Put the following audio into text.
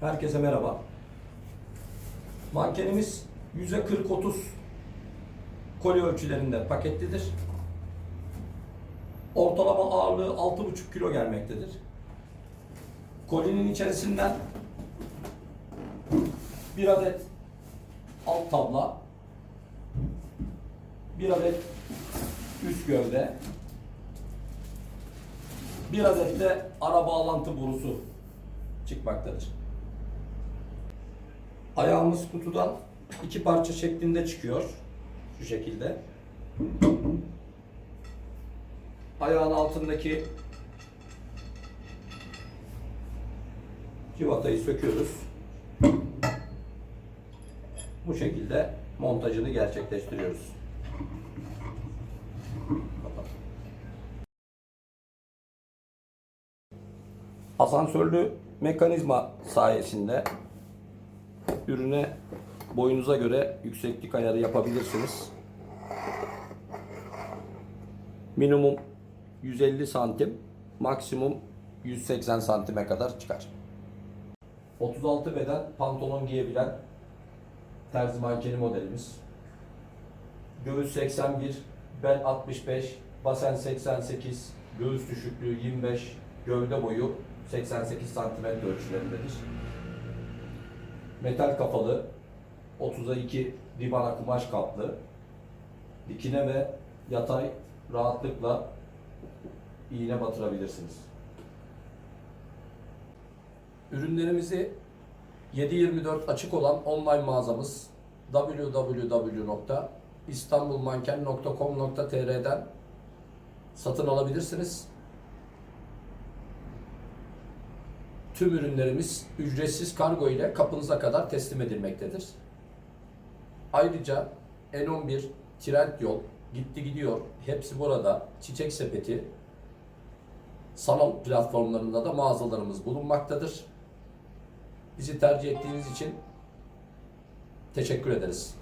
Herkese merhaba. Mankenimiz yüze 40-30 koli ölçülerinde paketlidir. Ortalama ağırlığı 6,5 kilo gelmektedir. Kolinin içerisinden bir adet alt tabla, bir adet üst gövde, bir adet de ara bağlantı borusu çıkmaktadır. Ayağımız kutudan iki parça şeklinde çıkıyor. Şu şekilde. Ayağın altındaki civatayı söküyoruz. Bu şekilde montajını gerçekleştiriyoruz. Asansörlü mekanizma sayesinde ürüne boyunuza göre yükseklik ayarı yapabilirsiniz. Minimum 150 santim, maksimum 180 santime kadar çıkar. 36 beden pantolon giyebilen terzi mankeni modelimiz. Göğüs 81, bel 65, basen 88, göğüs düşüklüğü 25, gövde boyu 88 santimetre ölçülerindedir. Metal kafalı, 30'a 2 ribana kumaş kaplı, dikine ve yatay rahatlıkla iğne batırabilirsiniz. Ürünlerimizi 7/24 açık olan online mağazamız www.istanbulmanken.com.tr'den satın alabilirsiniz. Tüm ürünlerimiz ücretsiz kargo ile kapınıza kadar teslim edilmektedir. Ayrıca N11, Trendyol, Gitti Gidiyor, hepsi burada. Çiçek Sepeti, salon platformlarında da mağazalarımız bulunmaktadır. Bizi tercih ettiğiniz için teşekkür ederiz.